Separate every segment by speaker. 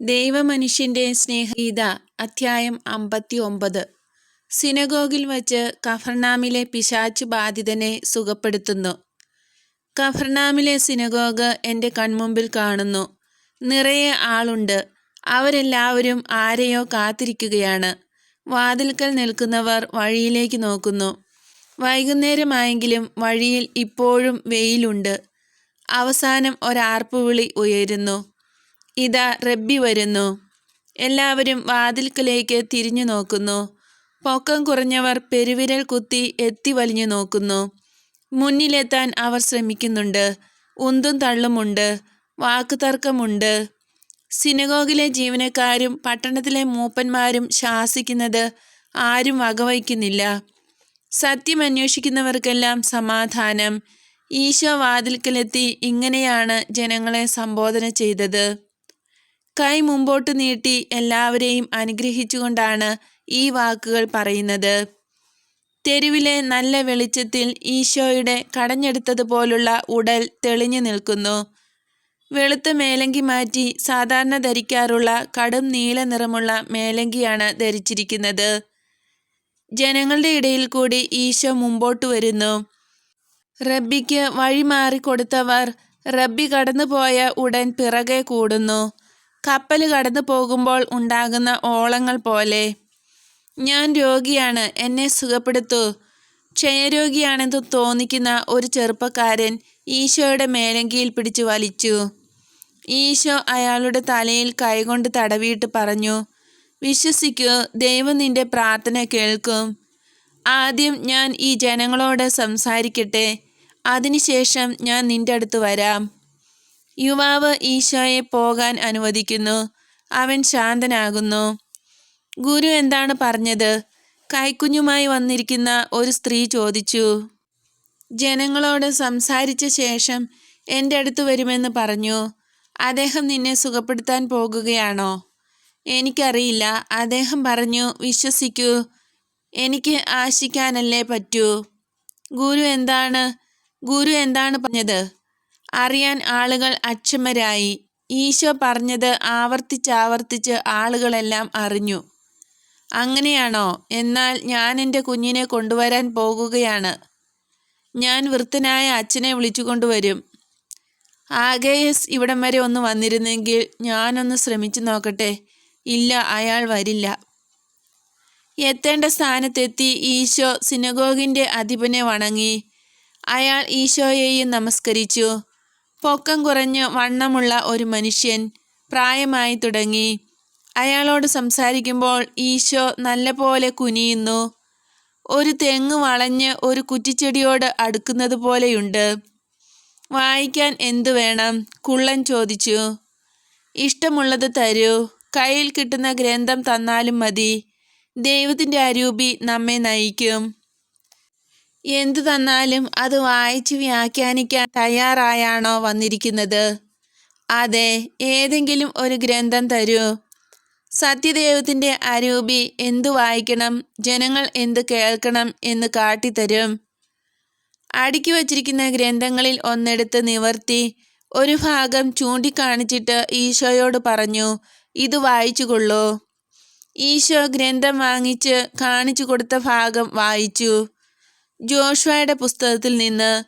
Speaker 1: ദൈവമനുഷ്യന്റെ സ്നേഹഗീത അധ്യായം അമ്പത്തി ഒമ്പത് സിനഗോഗിൽ വച്ച് കഫർനാമിലെ പിശാച്ചു ബാധിതനെ സുഖപ്പെടുത്തുന്നു. കഫർനാമിലെ സിനഗോഗ് എന്റെ കൺമുമ്പിൽ കാണുന്നു. നിറയെ ആളുണ്ട്. അവരെല്ലാവരും ആരെയോ കാത്തിരിക്കുകയാണ്. വാതിൽക്കൽ നിൽക്കുന്നവർ വഴിയിലേക്ക് നോക്കുന്നു. വൈകുന്നേരമായെങ്കിലും വഴിയിൽ ഇപ്പോഴും വെയിലുണ്ട്. അവസാനം ഒരാർപ്പുവിളി ഉയരുന്നു. ഇതാ റബ്ബി വരുന്നു. എല്ലാവരും വാതിൽക്കലേക്ക് തിരിഞ്ഞു നോക്കുന്നു. പൊക്കം കുറഞ്ഞവർ പെരുവിരൽ കുത്തി എത്തി വലിഞ്ഞു നോക്കുന്നു. മുന്നിലെത്താൻ അവർ ശ്രമിക്കുന്നുണ്ട്. ഉന്തും തള്ളുമുണ്ട്. വാക്കുതർക്കമുണ്ട്. സിനഗോഗിലെ ജീവനക്കാരും പട്ടണത്തിലെ മൂപ്പന്മാരും ശാസിക്കുന്നത് ആരും വകവയ്ക്കുന്നില്ല. സത്യം അന്വേഷിക്കുന്നവർക്കെല്ലാം സമാധാനം. ഈശോ വാതിൽക്കലെത്തി ഇങ്ങനെയാണ് ജനങ്ങളെ സംബോധന ചെയ്തത്. കൈ മുമ്പോട്ട് നീട്ടി എല്ലാവരെയും അനുഗ്രഹിച്ചുകൊണ്ടാണ് ഈ വാക്കുകൾ പറയുന്നത്. തെരുവിലെ നല്ല വെളിച്ചത്തിൽ ഈശോയുടെ കടഞ്ഞെടുത്തതുപോലുള്ള ഉടൽ തെളിഞ്ഞു നിൽക്കുന്നു. വെളുത്ത മേലങ്കി മാറ്റി സാധാരണ ധരിക്കാറുള്ള കടും നീല നിറമുള്ള മേലങ്കിയാണ് ധരിച്ചിരിക്കുന്നത്. ജനങ്ങളുടെ ഇടയിൽ കൂടി ഈശോ മുമ്പോട്ട് വരുന്നു. റബ്ബിക്ക് വഴിമാറി കൊടുത്തവർ റബ്ബി കടന്നുപോയ ഉടൻ പിറകെ കൂടുന്നു. കപ്പൽ കടന്നു പോകുമ്പോൾ ഉണ്ടാകുന്ന ഓളങ്ങൾ പോലെ. ഞാൻ രോഗിയാണ് എന്നെ സുഖപ്പെടുത്തൂ. ക്ഷയരോഗിയാണെന്ന് തോന്നിക്കുന്ന ഒരു ചെറുപ്പക്കാരൻ ഈശോയുടെ മേലങ്കിയിൽ പിടിച്ചു വലിച്ചു. ഈശോ അയാളുടെ തലയിൽ കൈകൊണ്ട് തടവിയിട്ട് പറഞ്ഞു വിശ്വസിക്കൂ ദൈവം നിന്റെ പ്രാർത്ഥന കേൾക്കും. ആദ്യം ഞാൻ ഈ ജനങ്ങളോട് സംസാരിക്കട്ടെ അതിനുശേഷം ഞാൻ നിന്റെ അടുത്ത് വരാം. യുവാവ് ഈശോയെ പോകാൻ അനുവദിക്കുന്നു. അവൻ ശാന്തനാകുന്നു. ഗുരു എന്താണ് പറഞ്ഞത്? കൈക്കുഞ്ഞുമായി വന്നിരിക്കുന്ന ഒരു സ്ത്രീ ചോദിച്ചു. ജനങ്ങളോട് സംസാരിച്ച ശേഷം എന്റെ അടുത്ത് വരുമെന്ന് പറഞ്ഞു. അദ്ദേഹം നിന്നെ സുഖപ്പെടുത്താൻ പോകുകയാണോ? എനിക്കറിയില്ല. അദ്ദേഹം പറഞ്ഞു വിശ്വസിക്കൂ. എനിക്ക് ആശിക്കാനല്ലേ പറ്റൂ. ഗുരു എന്താണ്? ഗുരു എന്താണ് പറഞ്ഞത്? അറിയാൻ ആളുകൾ അക്ഷമരായി. ഈശോ പറഞ്ഞത് ആവർത്തിച്ചാവർത്തിച്ച് ആളുകളെല്ലാം അറിഞ്ഞു. അങ്ങനെയാണോ? എന്നാൽ ഞാൻ എന്റെ കുഞ്ഞിനെ കൊണ്ടുവരാൻ പോകുകയാണ്. ഞാൻ വൃത്തനായ അച്ഛനെ വിളിച്ചുകൊണ്ടുവരും ആഗേയസ് ഇവിടം വരെ ഒന്ന് വന്നിരുന്നെങ്കിൽ ഞാനൊന്ന് ശ്രമിച്ചു നോക്കട്ടെ. ഇല്ല അയാൾ വരില്ല. എത്തേണ്ട സ്ഥാനത്തെത്തി ഈശോ സിനഗോഗിന്റെ അധിപനെ വണങ്ങി. അയാൾ ഈശോയെയും നമസ്കരിച്ചു. പൊക്കം കുറഞ്ഞ് വണ്ണമുള്ള ഒരു മനുഷ്യൻ പ്രായമായി തുടങ്ങി. അയാളോട് സംസാരിക്കുമ്പോൾ ഈശോ നല്ലപോലെ കുനിയുന്നു. ഒരു തെങ്ങ് വളഞ്ഞ് ഒരു കുറ്റിച്ചെടിയോട് അടുക്കുന്നത് പോലെയുണ്ട്. വായിക്കാൻ എന്തു വേണം? കുള്ളൻ ചോദിച്ചു. ഇഷ്ടമുള്ളത് തരൂ. കയ്യിൽ കിട്ടുന്ന ഗ്രന്ഥം തന്നാലും മതി. ദൈവത്തിന്റെ അരൂപി നമ്മെ നയിക്കും. എന്തു തന്നാലും അത് വായിച്ച് വ്യാഖ്യാനിക്കാൻ തയ്യാറായാണോ വന്നിരിക്കുന്നത്? അതെ ഏതെങ്കിലും ഒരു ഗ്രന്ഥം തരൂ. സത്യദൈവത്തിന്റെ അരൂപി എന്തു വായിക്കണം ജനങ്ങൾ എന്ത് കേൾക്കണം എന്ന് കാട്ടിത്തരും. അടുക്കി വച്ചിരിക്കുന്ന ഗ്രന്ഥങ്ങളിൽ ഒന്നെടുത്ത് നിവർത്തി ഒരു ഭാഗം ചൂണ്ടിക്കാണിച്ചിട്ട് ഈശോയോട് പറഞ്ഞു ഇത് വായിച്ചുകൊള്ളൂ. ഈശോ ഗ്രന്ഥം വാങ്ങിച്ച് കാണിച്ചു കൊടുത്ത ഭാഗം വായിച്ചു. ജോഷ്വയുടെ പുസ്തകത്തിൽ നിന്ന്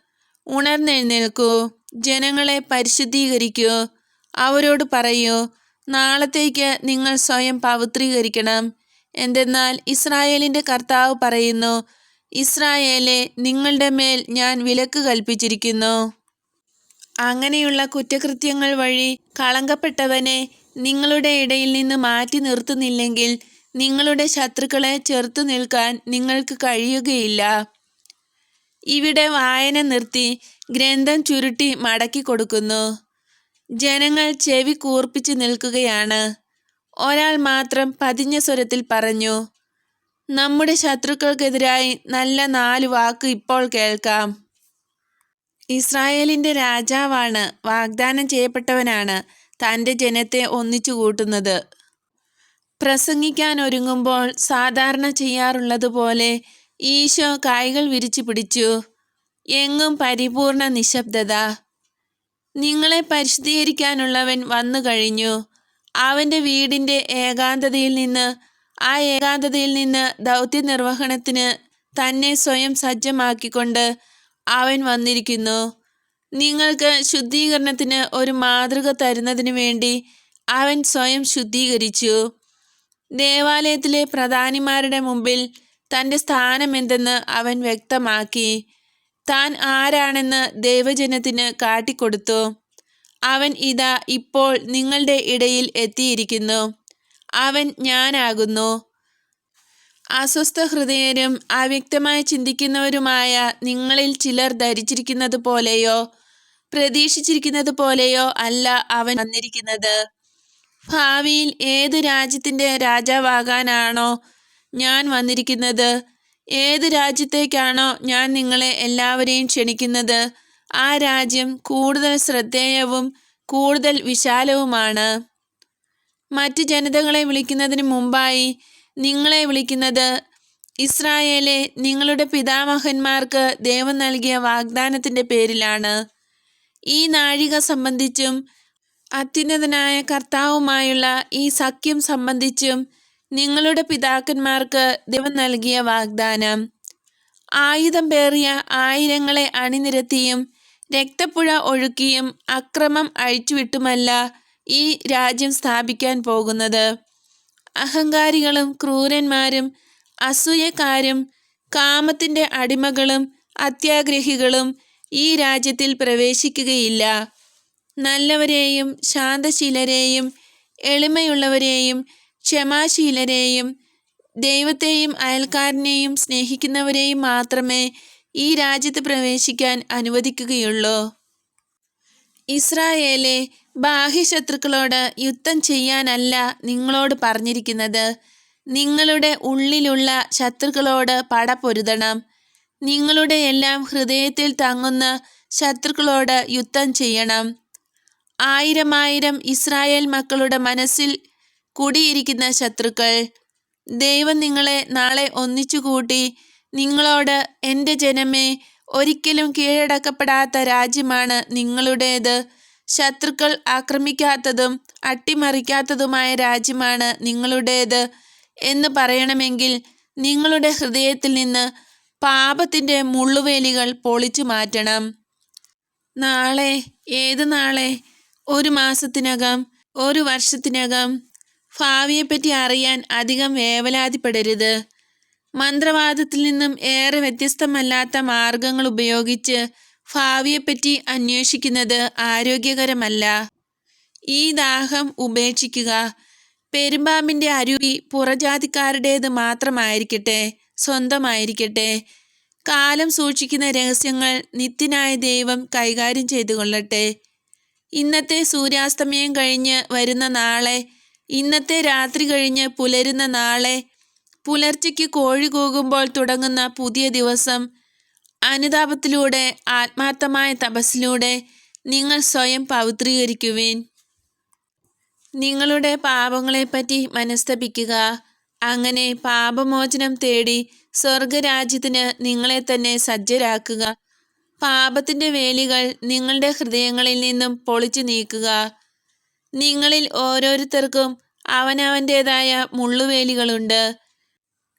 Speaker 1: ഉണർന്നെഴുന്നേൽക്കൂ. ജനങ്ങളെ പരിശുദ്ധീകരിക്കൂ. അവരോട് പറയൂ നാളത്തേക്ക് നിങ്ങൾ സ്വയം പവിത്രീകരിക്കണം. എന്തെന്നാൽ ഇസ്രായേലിന്റെ കർത്താവ് പറയുന്നു ഇസ്രായേലെ നിങ്ങളുടെ മേൽ ഞാൻ വിലക്ക് കൽപ്പിച്ചിരിക്കുന്നു. അങ്ങനെയുള്ള കുറ്റകൃത്യങ്ങൾ വഴി കളങ്കപ്പെട്ടവനെ നിങ്ങളുടെ ഇടയിൽ നിന്ന് മാറ്റി നിർത്തുന്നില്ലെങ്കിൽ നിങ്ങളുടെ ശത്രുക്കളെ ചെറുത്തു നിൽക്കാൻ നിങ്ങൾക്ക് കഴിയുകയില്ല. ഇവിടെ വായന നിർത്തി ഗ്രന്ഥം ചുരുട്ടി മടക്കി കൊടുക്കുന്നു. ജനങ്ങൾ ചെവി കൂർപ്പിച്ച് നിൽക്കുകയാണ്. ഒരാൾ മാത്രം പതിഞ്ഞ സ്വരത്തിൽ പറഞ്ഞു നമ്മുടെ ശത്രുക്കൾക്കെതിരായി നല്ല നാല് വാക്ക് ഇപ്പോൾ കേൾക്കാം. ഇസ്രായേലിന്റെ രാജാവാണ് വാഗ്ദാനം ചെയ്യപ്പെട്ടവനാണ് തന്റെ ജനത്തെ ഒന്നിച്ചു കൂട്ടുന്നത്. പ്രസംഗിക്കാൻ ഒരുങ്ങുമ്പോൾ സാധാരണ ചെയ്യാറുള്ളതുപോലെ ഈശോ കായകൾ വിരിച്ചു പിടിച്ചു. എങ്ങും പരിപൂർണ നിശബ്ദത. നിങ്ങളെ പരിശുദ്ധീകരിക്കാനുള്ളവൻ വന്നു കഴിഞ്ഞു. അവന്റെ വീടിന്റെ ഏകാന്തതയിൽ നിന്ന് ആ ഏകാന്തതയിൽ നിന്ന് ദൗത്യ നിർവഹണത്തിന് തന്നെ സ്വയം സജ്ജമാക്കിക്കൊണ്ട് അവൻ വന്നിരിക്കുന്നു. നിങ്ങൾക്ക് ശുദ്ധീകരണത്തിന് ഒരു മാതൃക തരുന്നതിന് വേണ്ടി അവൻ സ്വയം ശുദ്ധീകരിച്ചു. ദേവാലയത്തിലെ പ്രധാനിമാരുടെ മുമ്പിൽ തന്റെ സ്ഥാനമെന്തെന്ന് അവൻ വ്യക്തമാക്കി. താൻ ആരാണെന്ന് ദൈവജനത്തിന് കാട്ടിക്കൊടുത്തു. അവൻ ഇതാ ഇപ്പോൾ നിങ്ങളുടെ ഇടയിൽ എത്തിയിരിക്കുന്നു. അവൻ ഞാനാകുന്നു. അസ്വസ്ഥ ഹൃദയരും അവ്യക്തമായി ചിന്തിക്കുന്നവരുമായ നിങ്ങളിൽ ചിലർ ധരിച്ചിരിക്കുന്നത് പോലെയോ പ്രതീക്ഷിച്ചിരിക്കുന്നത് പോലെയോ അല്ല അവൻ വന്നിരിക്കുന്നത്. ഭാവിയിൽ ഏത് രാജ്യത്തിന്റെ രാജാവാകാനാണോ ഞാൻ വന്നിരിക്കുന്നത്? ഏത് രാജ്യത്തേക്കാണോ ഞാൻ നിങ്ങളെ എല്ലാവരെയും ക്ഷണിക്കുന്നത്? ആ രാജ്യം കൂടുതൽ ശ്രദ്ധേയവും കൂടുതൽ വിശാലവുമാണ്. മറ്റ് ജനതകളെ വിളിക്കുന്നതിന് മുമ്പായി നിങ്ങളെ വിളിക്കുന്നത് ഇസ്രായേലെ നിങ്ങളുടെ പിതാമഹന്മാർക്ക് ദൈവം നൽകിയ വാഗ്ദാനത്തിന്റെ പേരിലാണ്. ഈ നാഴിക സംബന്ധിച്ചും അത്യുന്നതനായ കർത്താവുമായുള്ള ഈ സഖ്യം സംബന്ധിച്ചും നിങ്ങളുടെ പിതാക്കന്മാർക്ക് ദൈവം നൽകിയ വാഗ്ദാനം. ആയുധം പേറിയ ആയിരങ്ങളെ അണിനിരത്തിയും രക്തപ്പുഴ ഒഴുക്കിയും അക്രമം അഴിച്ചുവിട്ടുമല്ല ഈ രാജ്യം സ്ഥാപിക്കാൻ പോകുന്നത്. അഹങ്കാരികളും ക്രൂരന്മാരും അസൂയക്കാരും കാമത്തിന്റെ അടിമകളും അത്യാഗ്രഹികളും ഈ രാജ്യത്തിൽ പ്രവേശിക്കുകയില്ല. നല്ലവരെയും ശാന്തശീലരെയും എളിമയുള്ളവരെയും ക്ഷമാശീലരെയും ദൈവത്തെയും അയൽക്കാരനെയും സ്നേഹിക്കുന്നവരെയും മാത്രമേ ഈ രാജ്യത്ത് പ്രവേശിക്കാൻ അനുവദിക്കുകയുള്ളൂ. ഇസ്രായേലെ ബാഹ്യശത്രുക്കളോട് യുദ്ധം ചെയ്യാനല്ല നിങ്ങളോട് പറഞ്ഞിരിക്കുന്നത്. നിങ്ങളുടെ ഉള്ളിലുള്ള ശത്രുക്കളോട് പടപൊരുതണം നിങ്ങളുടെ എല്ലാം ഹൃദയത്തിൽ തങ്ങുന്ന ശത്രുക്കളോട് യുദ്ധം ചെയ്യണം. ആയിരമായിരം ഇസ്രായേൽ മക്കളുടെ മനസ്സിൽ കുടിയിരിക്കുന്ന ശത്രുക്കൾ. ദൈവം നിങ്ങളെ നാളെ ഒന്നിച്ചുകൂട്ടി. നിങ്ങളോട് എന്റെ ജനമേ ഒരിക്കലും കീഴടക്കപ്പെടാത്ത രാജ്യമാണ് നിങ്ങളുടേത്. ശത്രുക്കൾ ആക്രമിക്കാത്തതും അട്ടിമറിക്കാത്തതുമായ രാജ്യമാണ് നിങ്ങളുടേത് എന്ന് പറയണമെങ്കിൽ നിങ്ങളുടെ ഹൃദയത്തിൽ നിന്ന് പാപത്തിന്റെ മുള്ളുവേലികൾ പൊളിച്ചു മാറ്റണം. നാളെ ഏത് നാളെ? ഒരു മാസത്തിനകം ഒരു വർഷത്തിനകം ഭാവിയെപ്പറ്റി അറിയാൻ അധികം വേവലാതിപ്പെടരുത്. മന്ത്രവാദത്തിൽ നിന്നും ഏറെ വ്യത്യസ്തമല്ലാത്ത മാർഗങ്ങൾ ഉപയോഗിച്ച് ഭാവിയെപ്പറ്റി അന്വേഷിക്കുന്നത് ആരോഗ്യകരമല്ല. ഈ ദാഹം ഉപേക്ഷിക്കുക പെരുമ്പാമ്പിന്റെ അരുവി പുറജാതിക്കാരുടേത് മാത്രമായിരിക്കട്ടെ സ്വന്തമായിരിക്കട്ടെ. കാലം സൂക്ഷിക്കുന്ന രഹസ്യങ്ങൾ നിത്യനായ ദൈവം കൈകാര്യം ചെയ്തു കൊള്ളട്ടെ ഇന്നത്തെ സൂര്യാസ്തമയം കഴിഞ്ഞ് വരുന്ന നാളെ ഇന്നത്തെ രാത്രി കഴിഞ്ഞ് പുലരുന്ന നാളെ പുലർച്ചയ്ക്ക് കോഴി കൂകുമ്പോൾ തുടങ്ങുന്ന പുതിയ ദിവസം അനുതാപത്തിലൂടെ ആത്മാർത്ഥമായ തപസ്സിലൂടെ നിങ്ങൾ സ്വയം പവിത്രീകരിക്കുവേൻ. നിങ്ങളുടെ പാപങ്ങളെപ്പറ്റി മനസ്തപിക്കുക. അങ്ങനെ പാപമോചനം തേടി സ്വർഗരാജ്യത്തിന് നിങ്ങളെ തന്നെ സജ്ജരാക്കുക. പാപത്തിന്റെ വേലികൾ നിങ്ങളുടെ ഹൃദയങ്ങളിൽ നിന്നും പൊളിച്ചു നീക്കുക. നിങ്ങളിൽ ഓരോരുത്തർക്കും അവനവന്റേതായ മുള്ളുവേലികളുണ്ട്.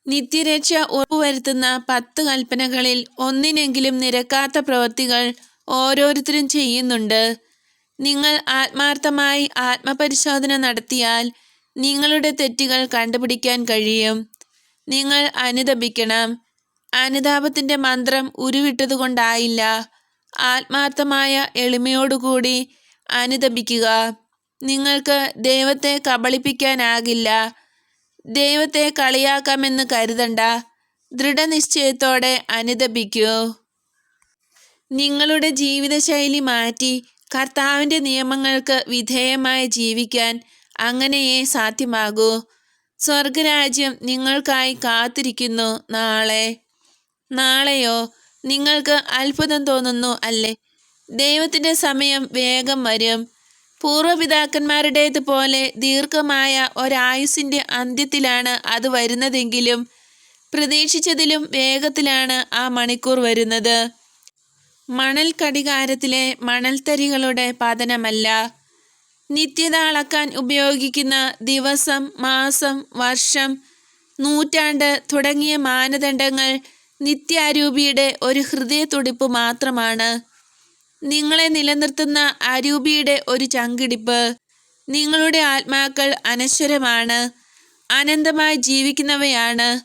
Speaker 1: നിത്യരക്ഷ ഉറപ്പുവരുത്തുന്ന പത്ത് കൽപ്പനകളിൽ ഒന്നിനെങ്കിലും നിരക്കാത്ത പ്രവൃത്തികൾ ഓരോരുത്തരും ചെയ്യുന്നുണ്ട്. നിങ്ങൾ ആത്മാർത്ഥമായി ആത്മപരിശോധന നടത്തിയാൽ നിങ്ങളുടെ തെറ്റുകൾ കണ്ടുപിടിക്കാൻ കഴിയും. നിങ്ങൾ അനുതപിക്കണം അനുതാപത്തിന്റെ മന്ത്രം ഉരുവിട്ടതുകൊണ്ടായില്ല. ആത്മാർത്ഥമായ എളിമയോടുകൂടി അനുതപിക്കുക നിങ്ങൾക്ക് ദൈവത്തെ കബളിപ്പിക്കാനാകില്ല. ദൈവത്തെ കളിയാക്കാമെന്ന് കരുതണ്ട. ദൃഢനിശ്ചയത്തോടെ അനുദപിക്കൂ നിങ്ങളുടെ ജീവിതശൈലി മാറ്റി കർത്താവിന്റെ നിയമങ്ങൾക്ക് വിധേയമായി ജീവിക്കാൻ അങ്ങനെയേ സാധ്യമാകൂ. സ്വർഗരാജ്യം നിങ്ങൾക്കായി കാത്തിരിക്കുന്നു നാളെ. നാളെയോ? നിങ്ങൾക്ക് അത്ഭുതം തോന്നുന്നു അല്ലേ? ദൈവത്തിന്റെ സമയം വേഗം വരും. പൂർവപിതാക്കന്മാരുടേതുപോലെ ദീർഘമായ ഒരായുസിന്റെ അന്ത്യത്തിലാണ് അത് വരുന്നതെങ്കിലും പ്രതീക്ഷിച്ചതിലും വേഗത്തിലാണ് ആ മണിക്കൂർ വരുന്നത്. മണൽ കടികാരത്തിലെ മണൽത്തരികളുടെ പതനമല്ല. നിത്യത അളക്കാൻ ഉപയോഗിക്കുന്ന ദിവസം മാസം വർഷം നൂറ്റാണ്ട് തുടങ്ങിയ മാനദണ്ഡങ്ങൾ നിത്യാരൂപിയുടെ ഒരു ഹൃദയത്തുടിപ്പ് മാത്രമാണ്. നിങ്ങളെ നിലനിർത്തുന്ന അരൂപിയുടെ ഒരു ചങ്കിടിപ്പ്. നിങ്ങളുടെ ആത്മാക്കൾ അനശ്വരമാണ്. അനന്തമായി ജീവിക്കുന്നവയാണ്.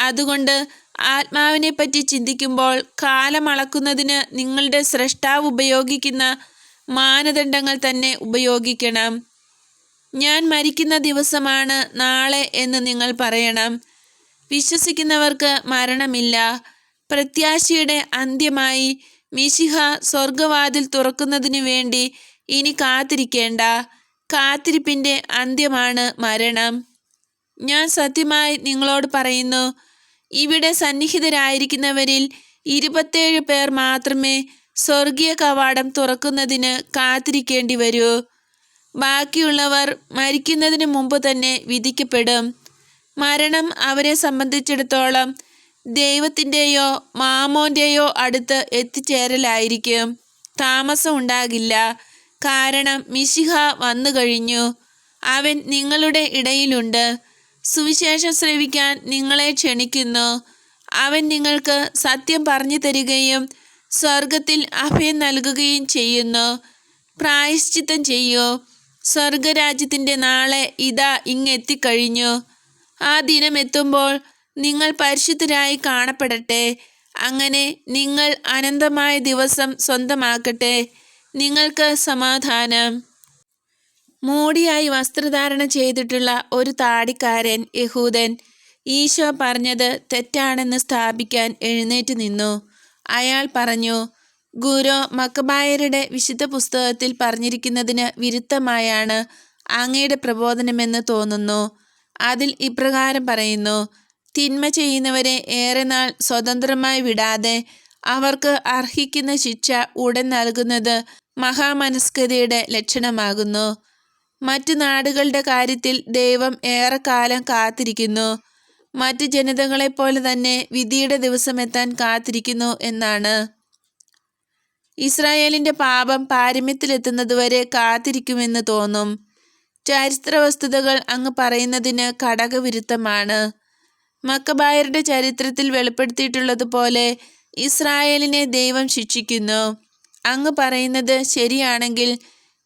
Speaker 1: അതുകൊണ്ട് ആത്മാവിനെ പറ്റി ചിന്തിക്കുമ്പോൾ കാലമളക്കുന്നതിന് നിങ്ങളുടെ സ്രഷ്ടാവ് ഉപയോഗിക്കുന്ന മാനദണ്ഡങ്ങൾ തന്നെ ഉപയോഗിക്കണം. ഞാൻ മരിക്കുന്ന ദിവസമാണ് നാളെ എന്ന് നിങ്ങൾ പറയണം. വിശ്വസിക്കുന്നവർക്ക് മരണമില്ല. പ്രത്യാശയുടെ അന്ത്യമായി മിശിഹ സ്വർഗവാതിൽ തുറക്കുന്നതിനു വേണ്ടി ഇനി കാത്തിരിക്കേണ്ട. കാത്തിരിപ്പിന്റെ അന്ത്യമാണ് മരണം. ഞാൻ സത്യമായി നിങ്ങളോട് പറയുന്നു ഇവിടെ സന്നിഹിതരായിരിക്കുന്നവരിൽ ഇരുപത്തേഴ് പേർ മാത്രമേ സ്വർഗീയ കവാടം തുറക്കുന്നതിന് കാത്തിരിക്കേണ്ടി വരൂ. ബാക്കിയുള്ളവർ മരിക്കുന്നതിന് മുമ്പ് തന്നെ വിധിക്കപ്പെടും. മരണം അവരെ സംബന്ധിച്ചിടത്തോളം ദൈവത്തിന്റെയോ മാമോന്റെയോ അടുത്ത് എത്തിച്ചേരലായിരിക്കും. താമസം ഉണ്ടാകില്ല. കാരണം മിശിഹ വന്നു കഴിഞ്ഞു. അവൻ നിങ്ങളുടെ ഇടയിലുണ്ട്. സുവിശേഷം ശ്രവിക്കാൻ നിങ്ങളെ ക്ഷണിക്കുന്നു. അവൻ നിങ്ങൾക്ക് സത്യം പറഞ്ഞു തരികയും സ്വർഗത്തിൽ അഭയം നൽകുകയും ചെയ്യുന്നു. പ്രായശ്ചിത്തം ചെയ്യൂ. സ്വർഗരാജ്യത്തിന്റെ നാളെ ഇതാ ഇങ്ങെത്തിക്കഴിഞ്ഞു ആ ദിനം എത്തുമ്പോൾ നിങ്ങൾ പരിശുദ്ധരായി കാണപ്പെടട്ടെ. അങ്ങനെ നിങ്ങൾ അനന്തമായ ദിവസം സ്വന്തമാക്കട്ടെ. നിങ്ങൾക്ക് സമാധാനം. മൂടിയായി വസ്ത്രധാരണ ചെയ്തിട്ടുള്ള ഒരു താടിക്കാരൻ യഹൂദൻ ഈശോ പറഞ്ഞത് തെറ്റാണെന്ന് സ്ഥാപിക്കാൻ എഴുന്നേറ്റ് നിന്നു. അയാൾ പറഞ്ഞു ഗുരു മക്കബായരുടെ വിശുദ്ധ പുസ്തകത്തിൽ പറഞ്ഞിരിക്കുന്നതിന് വിരുദ്ധമായാണ് അങ്ങയുടെ പ്രബോധനമെന്ന് തോന്നുന്നു. അതിൽ ഇപ്രകാരം പറയുന്നു തിന്മ ചെയ്യുന്നവരെ ഏറെ നാൾ സ്വതന്ത്രമായി വിടാതെ അവർക്ക് അർഹിക്കുന്ന ശിക്ഷ ഉടൻ നൽകുന്നത് മഹാമനസ്കതയുടെ ലക്ഷണമാകുന്നു. മറ്റു നാടുകളുടെ കാര്യത്തിൽ ദൈവം ഏറെക്കാലം കാത്തിരിക്കുന്നു. മറ്റ് ജനതകളെപ്പോലെ തന്നെ വിധിയുടെ ദിവസം എത്താൻ കാത്തിരിക്കുന്നു എന്നാണ്. ഇസ്രായേലിന്റെ പാപം പാരമ്യത്തിലെത്തുന്നതുവരെ കാത്തിരിക്കുമെന്ന് തോന്നും. ചരിത്ര വസ്തുതകൾ അങ്ങ് പറയുന്നതിന് ഘടകവിരുദ്ധമാണ് മക്കബായരുടെ ചരിത്രത്തിൽ വെളിപ്പെടുത്തിയിട്ടുള്ളതുപോലെ ഇസ്രായേലിനെ ദൈവം ശിക്ഷിക്കുന്നു. അങ്ങ് പറയുന്നത് ശരിയാണെങ്കിൽ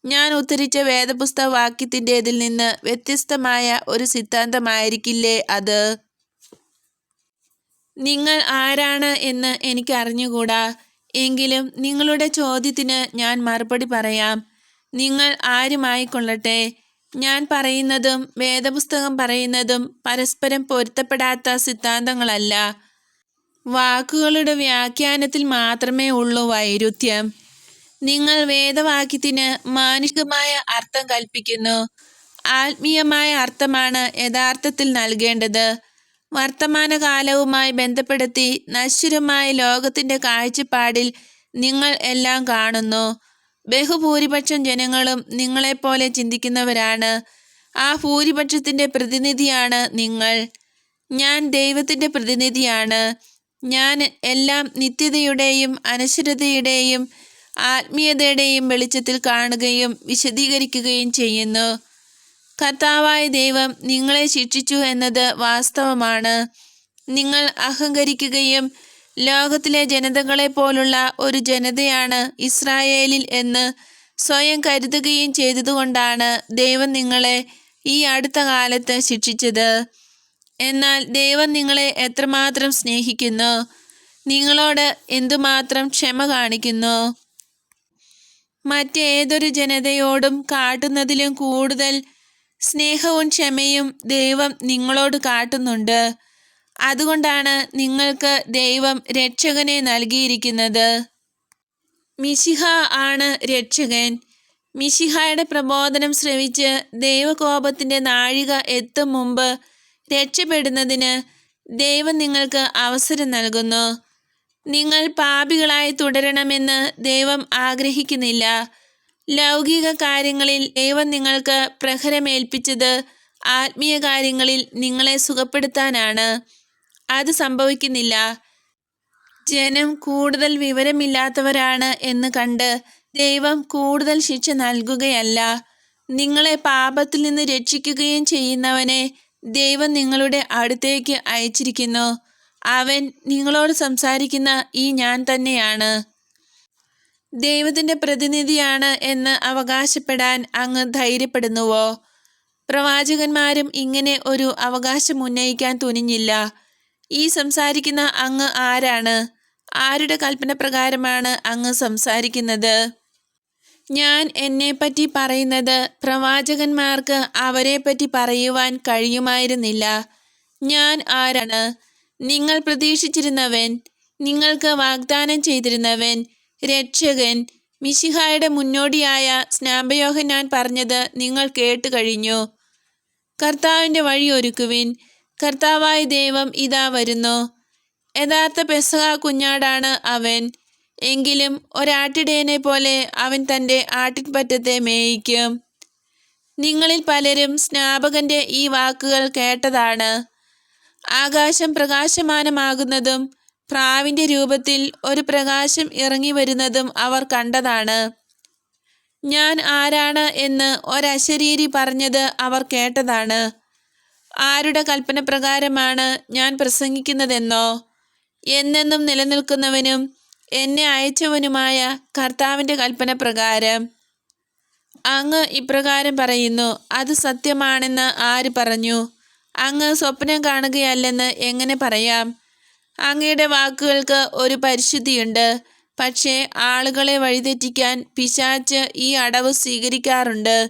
Speaker 1: ഞാൻ ഉദ്ധരിച്ച വേദപുസ്തക വാക്യത്തിന്റെതിൽ നിന്ന് വ്യത്യസ്തമായ ഒരു സിദ്ധാന്തമായിരിക്കില്ലേ അത്? നിങ്ങൾ ആരാണ് എന്ന് എനിക്ക് അറിഞ്ഞുകൂടാ. എങ്കിലും നിങ്ങളുടെ ചോദ്യത്തിന് ഞാൻ മറുപടി പറയാം. നിങ്ങൾ ആരുമായിക്കൊള്ളട്ടെ? ഞാൻ പറയുന്നതും വേദപുസ്തകം പറയുന്നതും പരസ്പരം പൊരുത്തപ്പെടാത്ത സിദ്ധാന്തങ്ങളല്ല. വാക്കുകളുടെ വ്യാഖ്യാനത്തിൽ മാത്രമേ ഉള്ളൂ വൈരുദ്ധ്യം. നിങ്ങൾ വേദവാക്യത്തിന് മാനുഷികമായ അർത്ഥം കൽപ്പിക്കുന്നു. ആത്മീയമായ അർത്ഥമാണ് യഥാർത്ഥത്തിൽ നൽകേണ്ടത്. വർത്തമാനകാലവുമായി ബന്ധപ്പെടുത്തി നശ്വരമായ ലോകത്തിന്റെ കാഴ്ചപ്പാടിൽ നിങ്ങൾ എല്ലാം കാണുന്നു. ബഹുഭൂരിപക്ഷം ജനങ്ങളും നിങ്ങളെപ്പോലെ ചിന്തിക്കുന്നവരാണ്. ആ ഭൂരിപക്ഷത്തിന്റെ പ്രതിനിധിയാണ് നിങ്ങൾ. ഞാൻ ദൈവത്തിന്റെ പ്രതിനിധിയാണ്. ഞാൻ എല്ലാം നിത്യതയുടെയും അനശ്വരതയുടെയും ആത്മീയതയുടെയും വെളിച്ചത്തിൽ കാണുകയും വിശദീകരിക്കുകയും ചെയ്യുന്നു. കർത്താവായ ദൈവം നിങ്ങളെ ശിക്ഷിച്ചു എന്നത് വാസ്തവമാണ്. നിങ്ങൾ അഹങ്കരിക്കുകയും ലോകത്തിലെ ജനതകളെ പോലുള്ള ഒരു ജനതയാണ് ഇസ്രായേലിൽ എന്ന് സ്വയം കരുതുകയും ചെയ്തതുകൊണ്ടാണ് ദൈവം നിങ്ങളെ ഈ അടുത്ത കാലത്ത് ശിക്ഷിച്ചത്. എന്നാൽ ദൈവം നിങ്ങളെ എത്രമാത്രം സ്നേഹിക്കുന്നു? നിങ്ങളോട് എന്തുമാത്രം ക്ഷമ കാണിക്കുന്നു? മറ്റേതൊരു ജനതയോടും കാട്ടുന്നതിലും കൂടുതൽ സ്നേഹവും ക്ഷമയും ദൈവം നിങ്ങളോട് കാട്ടുന്നുണ്ട്. അതുകൊണ്ടാണ് നിങ്ങൾക്ക് ദൈവം രക്ഷകനെ നൽകിയിരിക്കുന്നത്. മിശിഹ ആണ് രക്ഷകൻ. മിശിഹായുടെ പ്രബോധനം ശ്രവിച്ച് ദൈവകോപത്തിന്റെ നാഴിക എത്തും മുമ്പ് രക്ഷപ്പെടുന്നതിന് ദൈവം നിങ്ങൾക്ക് അവസരം നൽകുന്നു. നിങ്ങൾ പാപികളായി തുടരണമെന്ന് ദൈവം ആഗ്രഹിക്കുന്നില്ല. ലൗകിക കാര്യങ്ങളിൽ ദൈവം നിങ്ങൾക്ക് പ്രഹരമേൽപ്പിച്ചത് ആത്മീയ കാര്യങ്ങളിൽ നിങ്ങളെ സുഖപ്പെടുത്താനാണ്. അത് സംഭവിക്കുന്നില്ല. ജനം കൂടുതൽ വിവരമില്ലാത്തവരാണ് എന്ന് കണ്ട് ദൈവം കൂടുതൽ ശിക്ഷ നൽകുകയല്ല. നിങ്ങളെ പാപത്തിൽ നിന്ന് രക്ഷിക്കുകയും ചെയ്യുന്നവനെ ദൈവം നിങ്ങളുടെ അടുത്തേക്ക് അയച്ചിരിക്കുന്നു. അവൻ നിങ്ങളോട് സംസാരിക്കുന്ന ഈ ഞാൻ തന്നെയാണ്. ദൈവത്തിന്റെ പ്രതിനിധിയാണ് എന്ന് അവകാശപ്പെടാൻ അങ്ങ് ധൈര്യപ്പെടുന്നുവോ? പ്രവാചകന്മാരും ഇങ്ങനെ ഒരു അവകാശം ഉന്നയിക്കാൻ തുനിഞ്ഞില്ല. ഈ സംസാരിക്കുന്ന അങ്ങ് ആരാണ്? ആരുടെ കൽപ്പന പ്രകാരമാണ് അങ്ങ് സംസാരിക്കുന്നത്? ഞാൻ എന്നെപ്പറ്റി പറയുന്നത് പ്രവാചകന്മാർക്ക് അവരെപ്പറ്റി പറയുവാൻ കഴിയുമായിരുന്നില്ല. ഞാൻ ആരാണ്? നിങ്ങൾ പ്രതീക്ഷിച്ചിരുന്നവൻ നിങ്ങൾക്ക് വാഗ്ദാനം ചെയ്തിരുന്നവൻ രക്ഷകൻ മിശിഹായുടെ മുന്നോടിയായ സ്നാപയോഹന്നാൻ പറഞ്ഞത് നിങ്ങൾ കേട്ടു കഴിഞ്ഞു. കർത്താവിന്റെ വഴി ഒരുക്കുവിൻ കർത്താവായ ദൈവം ഇതാ വരുന്നു. യഥാർത്ഥ പെസഹ കുഞ്ഞാടാണ് അവൻ. എങ്കിലും ഒരാട്ടിടയനെ പോലെ അവൻ തന്റെ ആട്ടിൻപറ്റത്തെ മേയിക്കും. നിങ്ങളിൽ പലരും സ്നാപകന്റെ ഈ വാക്കുകൾ കേട്ടതാണ്. ആകാശം പ്രകാശമാനമാകുന്നതും പ്രാവിന്റെ രൂപത്തിൽ ഒരു പ്രകാശം ഇറങ്ങി വരുന്നതും അവർ കണ്ടതാണ്. ഞാൻ ആരാണ് എന്ന് ഒരശരീരി പറഞ്ഞത് അവർ കേട്ടതാണ്. ആരുടെ കൽപ്പന പ്രകാരമാണ് ഞാൻ പ്രസംഗിക്കുന്നതെന്നോ? എന്നെന്നും നിലനിൽക്കുന്നവനും എന്നെ അയച്ചവനുമായ കർത്താവിന്റെ കൽപ്പന പ്രകാരം. അങ്ങ് ഇപ്രകാരം പറയുന്നു അത് സത്യമാണെന്ന് ആര് പറഞ്ഞു? അങ്ങ് സ്വപ്നം കാണുകയല്ലെന്ന് എങ്ങനെ പറയാം? അങ്ങയുടെ വാക്കുകൾക്ക് ഒരു പരിശുദ്ധിയുണ്ട്. പക്ഷേ ആളുകളെ വഴിതെറ്റിക്കാൻ പിശാച്ച് ഈ അടവ് സ്വീകരിക്കാറുണ്ട്.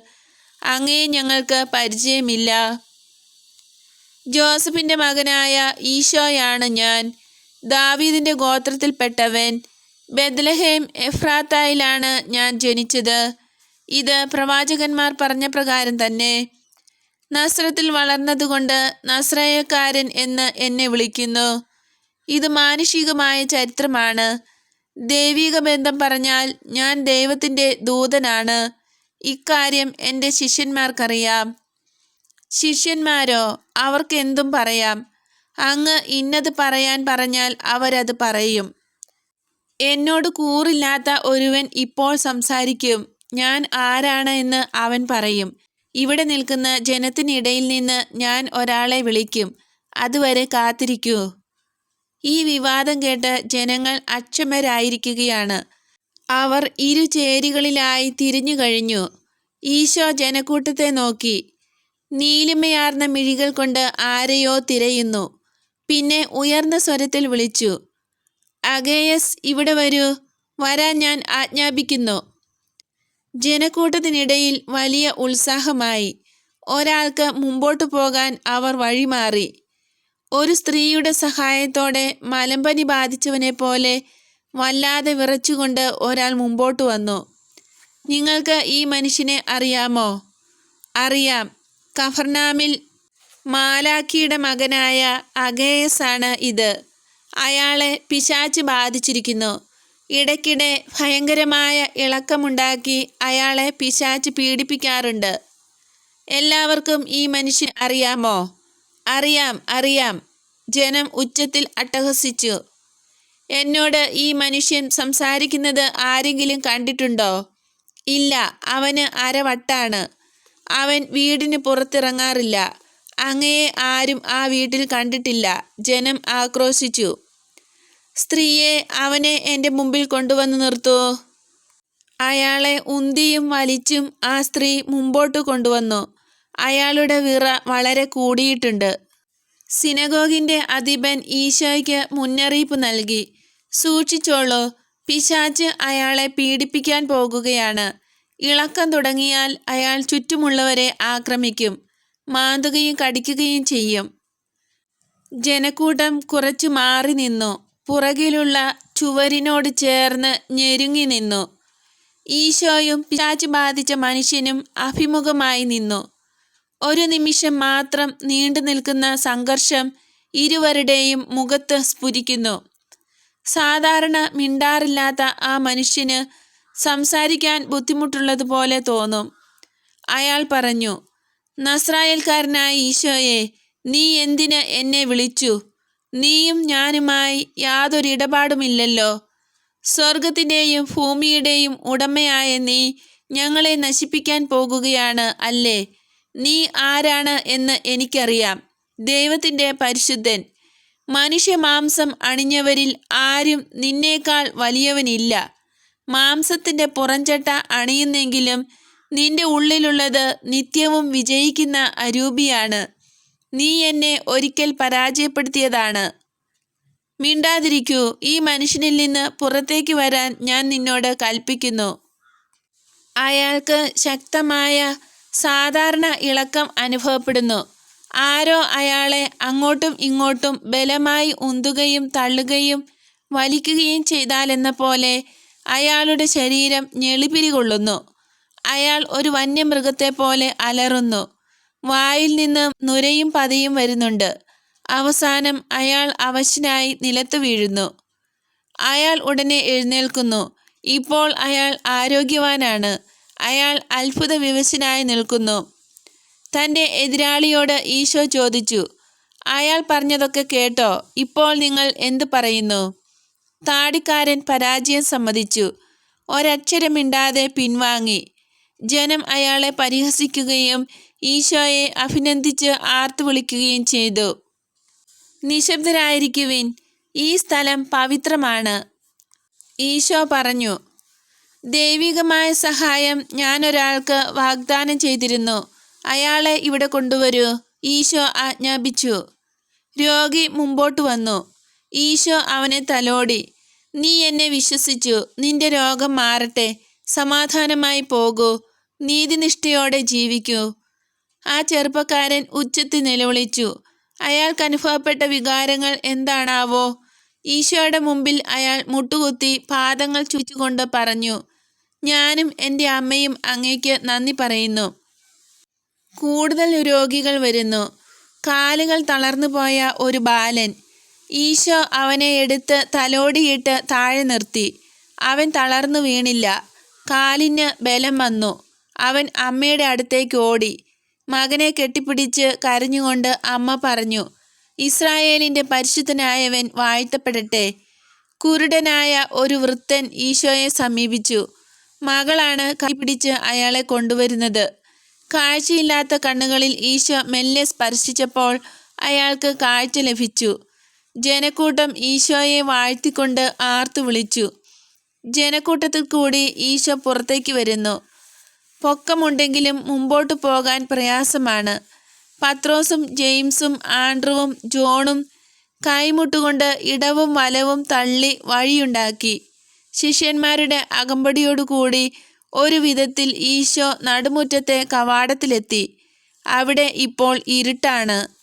Speaker 1: അങ്ങേ ഞങ്ങൾക്ക് പരിചയമില്ല. ജോസഫിന്റെ മകനായ ഈശോയാണ് ഞാൻ. ദാവീദിന്റെ ഗോത്രത്തിൽപ്പെട്ടവൻ ബെദ്ലഹേം എഫ്രാത്തായിലാണ് ഞാൻ ജനിച്ചത്. ഇത് പ്രവാചകന്മാർ പറഞ്ഞ പ്രകാരം തന്നെ. നസ്രത്തിൽ വളർന്നതുകൊണ്ട് നസ്രയക്കാരൻ എന്ന് എന്നെ വിളിക്കുന്നു. ഇത് മാനുഷികമായ ചരിത്രമാണ്. ദൈവിക ബന്ധം പറഞ്ഞാൽ ഞാൻ ദൈവത്തിന്റെ ദൂതനാണ്. ഇക്കാര്യം എന്റെ ശിഷ്യന്മാർക്കറിയാം. ശിഷ്യന്മാരോ അവർക്ക് എന്തും പറയാം. അങ്ങ് ഇന്നത് പറയാൻ പറഞ്ഞാൽ അവരത് പറയും. എന്നോട് കൂറില്ലാത്ത ഒരുവൻ ഇപ്പോൾ സംസാരിക്കും. ഞാൻ ആരാണ് എന്ന് അവൻ പറയും. ഇവിടെ നിൽക്കുന്ന ജനത്തിനിടയിൽ നിന്ന് ഞാൻ ഒരാളെ വിളിക്കും. അതുവരെ കാത്തിരിക്കൂ. ഈ വിവാദം കേട്ട് ജനങ്ങൾ അക്ഷമരായിരിക്കുകയാണ് അവർ ഇരു ചേരികളിലായി തിരിഞ്ഞു കഴിഞ്ഞു ഈശോ ജനക്കൂട്ടത്തെ നോക്കി. നീലിമയാർന്ന മിഴികൾ കൊണ്ട് ആരെയോ തിരയുന്നു. പിന്നെ ഉയർന്ന സ്വരത്തിൽ വിളിച്ചു. അഗേയസ് ഇവിടെ വരൂ. വരാൻ ഞാൻ ആജ്ഞാപിക്കുന്നു. ജനക്കൂട്ടത്തിനിടയിൽ വലിയ ഉത്സാഹമായി. ഒരാൾക്ക് മുമ്പോട്ടു പോകാൻ അവർ വഴിമാറി. ഒരു സ്ത്രീയുടെ സഹായത്തോടെ മലമ്പനി ബാധിച്ചവനെ പോലെ വല്ലാതെ വിറച്ചുകൊണ്ട് ഒരാൾ മുമ്പോട്ട് വന്നു. നിങ്ങൾക്ക് ഈ മനുഷ്യനെ അറിയാമോ? അറിയാം. കഫർനാമിൽ മാലാക്കിയുടെ മകനായ അഗേയസ് ആണ് ഇത്. അയാളെ പിശാച്ച് ബാധിച്ചിരിക്കുന്നു. ഇടയ്ക്കിടെ ഭയങ്കരമായ ഇളക്കമുണ്ടാക്കി അയാളെ പിശാച്ച് പീഡിപ്പിക്കാറുണ്ട്. എല്ലാവർക്കും ഈ മനുഷ്യൻ അറിയാമോ? അറിയാം അറിയാം. ജനം ഉച്ചത്തിൽ അട്ടഹസിച്ചു. എന്നോട് ഈ മനുഷ്യൻ സംസാരിക്കുന്നത് ആരെങ്കിലും കണ്ടിട്ടുണ്ടോ? ഇല്ല അവന് അരവട്ടാണ്. അവൻ വീടിന് പുറത്തിറങ്ങാറില്ല. അങ്ങയെ ആരും ആ വീട്ടിൽ കണ്ടിട്ടില്ല. ജനം ആക്രോശിച്ചു. സ്ത്രീയെ അവനെ എന്റെ മുമ്പിൽ കൊണ്ടുവന്ന് നിർത്തൂ. അയാളെ ഉന്തിയും വലിച്ചും ആ സ്ത്രീ മുമ്പോട്ട് കൊണ്ടുവന്നു. അയാളുടെ വിറ വളരെ കൂടിയിട്ടുണ്ട്. സിനഗോഗിന്റെ അധിപൻ ഈശോയ്ക്ക് മുന്നറിയിപ്പ് നൽകി. സൂക്ഷിച്ചോളൂ. പിശാച്ച് അയാളെ പീഡിപ്പിക്കാൻ പോകുകയാണ്. ഇളക്കം തുടങ്ങിയാൽ അയാൾ ചുറ്റുമുള്ളവരെ ആക്രമിക്കും മാന്തുകയും കടിക്കുകയും ചെയ്യും. ജനക്കൂട്ടം കുറച്ചു മാറി നിന്നു. പുറകിലുള്ള ചുവരിനോട് ചേർന്ന് ഞെരുങ്ങി നിന്നു. ഈശോയും പിശാച്ച് ബാധിച്ച മനുഷ്യനും അഭിമുഖമായി നിന്നു. ഒരു നിമിഷം മാത്രം നീണ്ടു നിൽക്കുന്ന സംഘർഷം ഇരുവരുടെയും മുഖത്ത് സ്ഫുരിക്കുന്നു. സാധാരണ മിണ്ടാറില്ലാത്ത ആ മനുഷ്യന് സംസാരിക്കാൻ ബുദ്ധിമുട്ടുള്ളതുപോലെ തോന്നും. അയാൾ പറഞ്ഞു നസ്രായൽക്കാരനായ ഈശോയെ നീ എന്തിന് എന്നെ വിളിച്ചു? നീയും ഞാനുമായി യാതൊരു ഇടപാടുമില്ലല്ലോ. സ്വർഗത്തിന്റെയും ഭൂമിയുടെയും ഉടമയായ നീ ഞങ്ങളെ നശിപ്പിക്കാൻ പോകുകയാണ് അല്ലേ? നീ ആരാണ് എന്ന് എനിക്കറിയാം. ദൈവത്തിന്റെ പരിശുദ്ധൻ. മനുഷ്യമാംസം അണിഞ്ഞവരിൽ ആരും നിന്നേക്കാൾ വലിയവനില്ല. മാംസത്തിന്റെ പുറഞ്ചട്ട അണിയുന്നെങ്കിലും നിന്റെ ഉള്ളിലുള്ളത് നിത്യവും വിജയിക്കുന്ന അരൂപിയാണ്. നീ എന്നെ ഒരിക്കൽ പരാജയപ്പെടുത്തിയതാണ്. മിണ്ടാതിരിക്കൂ. ഈ മനുഷ്യനിൽ നിന്ന് പുറത്തേക്ക് വരാൻ ഞാൻ നിന്നോട് കൽപ്പിക്കുന്നു. അയാൾക്ക് ശക്തമായ സാധാരണ ഇളക്കം അനുഭവപ്പെടുന്നു. ആരോ അയാളെ അങ്ങോട്ടും ഇങ്ങോട്ടും ബലമായി ഉന്തുകയും തള്ളുകയും വലിക്കുകയും ചെയ്താലെന്ന പോലെ അയാളുടെ ശരീരം ഞെളിപിരി കൊള്ളുന്നു അയാൾ ഒരു വന്യമൃഗത്തെ പോലെ അലറുന്നു. വായിൽ നിന്ന് നുരയും പതയും വരുന്നുണ്ട്. അവസാനം അയാൾ അവശനായി നിലത്തു വീഴുന്നു. അയാൾ ഉടനെ എഴുന്നേൽക്കുന്നു. ഇപ്പോൾ അയാൾ ആരോഗ്യവാനാണ്. അയാൾ അത്ഭുത വിവശനായി നിൽക്കുന്നു. തന്റെ എതിരാളിയോട് ഈശോ ചോദിച്ചു അയാൾ പറഞ്ഞതൊക്കെ കേട്ടോ? ഇപ്പോൾ നിങ്ങൾ എന്തു പറയുന്നു? താടിക്കാരൻ പരാജയം സമ്മതിച്ചു. ഒരക്ഷരമിണ്ടാതെ പിൻവാങ്ങി. ജനം അയാളെ പരിഹസിക്കുകയും ഈശോയെ അഭിനന്ദിച്ച് ആർത്തു വിളിക്കുകയും ചെയ്തു. നിശബ്ദരായിരിക്കുവിൻ. ഈ സ്ഥലം പവിത്രമാണ്. ഈശോ പറഞ്ഞു ദൈവികമായ സഹായം ഞാനൊരാൾക്ക് വാഗ്ദാനം ചെയ്തിരുന്നു. അയാളെ ഇവിടെ കൊണ്ടുവരൂ. ഈശോ ആജ്ഞാപിച്ചു. രോഗി മുമ്പോട്ട് വന്നു. ഈശോ അവനെ തലോടി നീ എന്നെ വിശ്വസിച്ചു നിന്റെ രോഗം മാറട്ടെ സമാധാനമായി പോകൂ നീതിനിഷ്ഠയോടെ ജീവിക്കൂ. ആ ചെറുപ്പക്കാരൻ ഉച്ചത്തിൽ നിലവിളിച്ചു അയാൾക്ക് അനുഭവപ്പെട്ട വികാരങ്ങൾ എന്താണാവോ? ഈശോയുടെ മുമ്പിൽ അയാൾ മുട്ടുകുത്തി പാദങ്ങൾ ചുറ്റുകൊണ്ട് പറഞ്ഞു ഞാനും എന്റെ അമ്മയും അങ്ങേക്ക് നന്ദി പറയുന്നു. കൂടുതൽ രോഗികൾ വരുന്നു. കാലുകൾ തളർന്നു പോയ ഒരു ബാലൻ ഈശോ അവനെ എടുത്ത് തലോടിയിട്ട് താഴെ നിർത്തി. അവൻ തളർന്നു വീണില്ല. കാലിന് ബലം വന്നു. അവൻ അമ്മയുടെ അടുത്തേക്ക് ഓടി. മകനെ കെട്ടിപ്പിടിച്ച് കരഞ്ഞുകൊണ്ട് അമ്മ പറഞ്ഞു ഇസ്രായേലിന്റെ പരിശുദ്ധനായവൻ വാഴ്ത്തപ്പെടട്ടെ. കുരുടനായ ഒരു വൃത്തൻ ഈശോയെ സമീപിച്ചു. മകളാണ് കൈപിടിച്ച് അയാളെ കൊണ്ടുവരുന്നത്. കാഴ്ചയില്ലാത്ത കണ്ണുകളിൽ ഈശോ മെല്ലെ സ്പർശിച്ചപ്പോൾ അയാൾക്ക് കാഴ്ച ലഭിച്ചു. ജനക്കൂട്ടം ഈശോയെ വാഴ്ത്തിക്കൊണ്ട് ആർത്തു വിളിച്ചു. ജനക്കൂട്ടത്തിൽ കൂടി ഈശോ പുറത്തേക്ക് വരുന്നു. പൊക്കമുണ്ടെങ്കിലും മുമ്പോട്ട് പോകാൻ പ്രയാസമാണ്. പത്രോസും ജെയിംസും ആൻഡ്രുവും ജോണും കൈമുട്ടുകൊണ്ട് ഇടവും വലവും തള്ളി വഴിയുണ്ടാക്കി. ശിഷ്യന്മാരുടെ അകമ്പടിയോടുകൂടി ഒരു വിധത്തിൽ ഈശോ നടുമുറ്റത്തെ കവാടത്തിലെത്തി. അവിടെ ഇപ്പോൾ ഇരുട്ടാണ്.